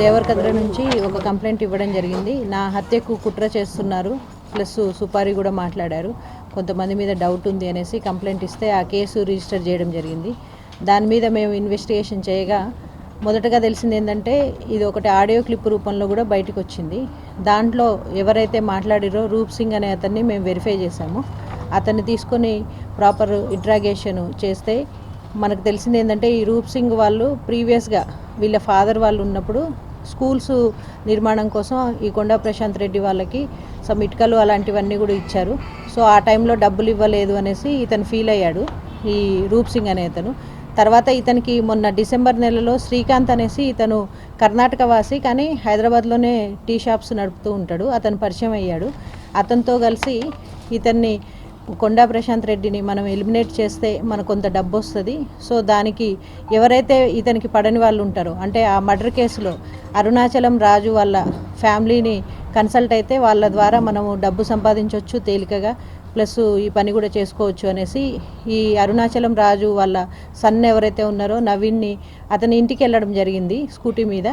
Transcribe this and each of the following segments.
దేవరకద్ర నుంచి ఒక కంప్లైంట్ ఇవ్వడం జరిగింది. నా హత్యకు కుట్ర చేస్తున్నారు. ప్లస్ సుపారి కూడా మాట్లాడారు. కొంతమంది మీద డౌట్ ఉంది అనేసి కంప్లైంట్ ఇస్తే ఆ కేసు రిజిస్టర్ చేయడం జరిగింది. దాని మీద మేము ఇన్వెస్టిగేషన్ చేయగా మొదటగా తెలిసింది ఏంటంటే ఇది ఒకటి ఆడియో క్లిప్ రూపంలో కూడా బయటకు వచ్చింది. దాంట్లో ఎవరైతే మాట్లాడిరో రూప్ సింగ్ అనే అతన్ని మేము వెరిఫై చేశాము. అతన్ని తీసుకొని ప్రాపర్ ఇంట్రాగేషన్ చేస్తే మనకు తెలిసింది ఏంటంటే ఈ రూప్ సింగ్ వాళ్ళు ప్రీవియస్గా వీళ్ళ ఫాదర్ వాళ్ళు ఉన్నప్పుడు స్కూల్స్ నిర్మాణం కోసం ఈ కొండా ప్రశాంత్ రెడ్డి వాళ్ళకి సమ్ ఇటుకలు అలాంటివన్నీ కూడా ఇచ్చారు. సో ఆ టైంలో డబ్బులు ఇవ్వలేదు అనేసి ఇతను ఫీల్ అయ్యాడు ఈ రూప్ సింగ్ అనే అతను తర్వాత ఇతనికి మొన్న డిసెంబర్ నెలలో శ్రీకాంత్ అనేసి ఇతను కర్ణాటక వాసి కానీ హైదరాబాద్లోనే టీ షాప్స్ నడుపుతూ ఉంటాడు. అతను పరిచయం అయ్యాడు. అతనితో కలిసి ఇతన్ని కొండా ప్రశాంత్ రెడ్డిని మనం ఎలిమినేట్ చేస్తే మనకు కొంత డబ్బు వస్తుంది. సో దానికి ఎవరైతే ఇతనికి పడని వాళ్ళు ఉంటారో అంటే ఆ మర్డర్ కేసులో అరుణాచలం రాజు వాళ్ళ ఫ్యామిలీని కన్సల్ట్ అయితే వాళ్ళ ద్వారా మనము డబ్బు సంపాదించవచ్చు తేలికగా. ప్లస్ ఈ పని కూడా చేసుకోవచ్చు అనేసి ఈ అరుణాచలం రాజు వాళ్ళ సన్ ఎవరైతే ఉన్నారో నవీన్ని అతని ఇంటికి వెళ్ళడం జరిగింది స్కూటీ మీద.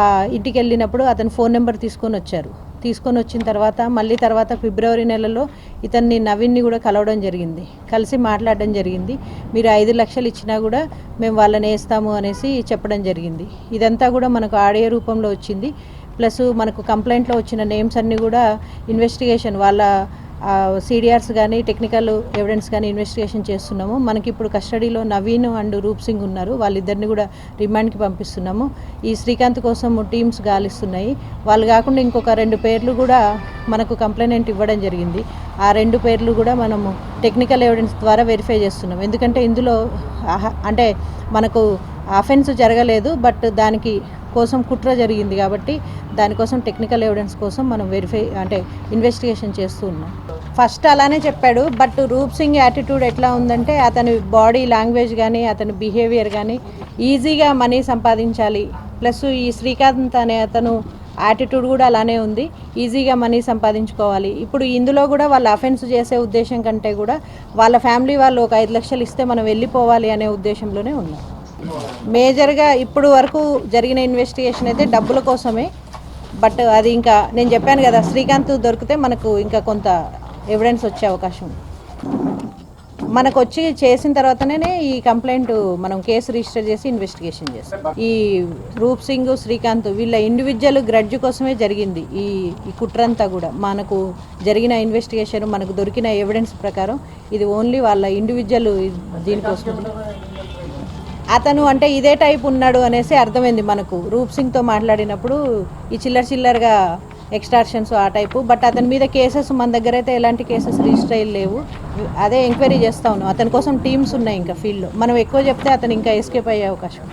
ఆ ఇంటికి వెళ్ళినప్పుడు అతని ఫోన్ నెంబర్ తీసుకొని వచ్చారు. తీసుకొని వచ్చిన తర్వాత మళ్ళీ తర్వాత ఫిబ్రవరి నెలలో ఇతన్ని నవీన్ని కూడా కలవడం జరిగింది. కలిసి మాట్లాడడం జరిగింది. మీరు ఐదు లక్షలు ఇచ్చినా కూడా మేము వాళ్ళని వేస్తాము అనేసి చెప్పడం జరిగింది. ఇదంతా కూడా మనకు ఆడియో రూపంలో వచ్చింది. ప్లస్ మనకు కంప్లైంట్లో వచ్చిన నేమ్స్ అన్నీ కూడా ఇన్వెస్టిగేషన్ వాళ్ళ సిడిఆర్స్ కానీ టెక్నికల్ ఎవిడెన్స్ కానీ ఇన్వెస్టిగేషన్ చేస్తున్నాము. మనకి ఇప్పుడు కస్టడీలో నవీన్ అండ్ రూప్ సింగ్ ఉన్నారు. వాళ్ళిద్దరిని కూడా రిమాండ్కి పంపిస్తున్నాము. ఈ శ్రీకాంత్ కోసం టీమ్స్ గాలిస్తున్నాయి. వాళ్ళు కాకుండా ఇంకొక రెండు పేర్లు కూడా మనకు కంప్లైంట్ ఇవ్వడం జరిగింది. ఆ రెండు పేర్లు కూడా మనము టెక్నికల్ ఎవిడెన్స్ ద్వారా వెరిఫై చేస్తున్నాం. ఎందుకంటే ఇందులో అంటే మనకు అఫెన్స్ జరగలేదు బట్ దానికి కోసం కుట్ర జరిగింది కాబట్టి దానికోసం టెక్నికల్ ఎవిడెన్స్ కోసం మనం వెరిఫై అంటే ఇన్వెస్టిగేషన్ చేస్తూ ఉన్నాం. ఫస్ట్ అలానే చెప్పాడు బట్ రూప్ సింగ్ యాటిట్యూడ్ ఎట్లా ఉందంటే అతని బాడీ లాంగ్వేజ్ కానీ అతని బిహేవియర్ కానీ ఈజీగా మనీ సంపాదించాలి. ప్లస్ ఈ శ్రీకాంత్ అనే అతను యాటిట్యూడ్ కూడా అలానే ఉంది ఈజీగా మనీ సంపాదించుకోవాలి. ఇప్పుడు ఇందులో కూడా వాళ్ళు అఫెన్స్ చేసే ఉద్దేశం కంటే కూడా వాళ్ళ ఫ్యామిలీ వాళ్ళు ఒక ఐదు లక్షలు ఇస్తే మనం వెళ్ళిపోవాలి అనే ఉద్దేశంలోనే ఉన్నాం. మేజర్గా ఇప్పుడు వరకు జరిగిన ఇన్వెస్టిగేషన్ అయితే డబ్బుల కోసమే బట్ అది ఇంకా నేను చెప్పాను కదా శ్రీకాంత్ దొరికితే మనకు ఇంకా కొంత ఎవిడెన్స్ వచ్చే అవకాశం మనకు వచ్చి చేసిన తర్వాతనే ఈ కంప్లైంట్ మనం కేసు రిజిస్టర్ చేసి ఇన్వెస్టిగేషన్ చేస్తాం. ఈ రూప్ సింగ్ శ్రీకాంత్ వీళ్ళ ఇండివిజువల్ గ్రడ్జ్ కోసమే జరిగింది ఈ ఈ కుట్రంతా కూడా. మనకు జరిగిన ఇన్వెస్టిగేషన్ మనకు దొరికిన ఎవిడెన్స్ ప్రకారం ఇది ఓన్లీ వాళ్ళ ఇండివిజువల్ దీనికోసం అతను అంటే ఇదే టైప్ ఉన్నాడు అనేసి అర్థమైంది మనకు. రూప్ సింగ్తో మాట్లాడినప్పుడు ఈ చిల్లర చిల్లరగా ఎక్స్టార్షన్స్ ఆ టైపు. బట్ అతని మీద కేసెస్ మన దగ్గర అయితే ఎలాంటి కేసెస్ రిజిస్టర్ అయ్యి లేవు. అదే ఎంక్వైరీ చేస్తా ఉన్నాం. అతని కోసం టీమ్స్ ఉన్నాయి ఇంకా ఫీల్డ్లో. మనం ఎక్కువ చెప్తే అతను ఇంకా ఎస్కేప్ అయ్యే అవకాశం.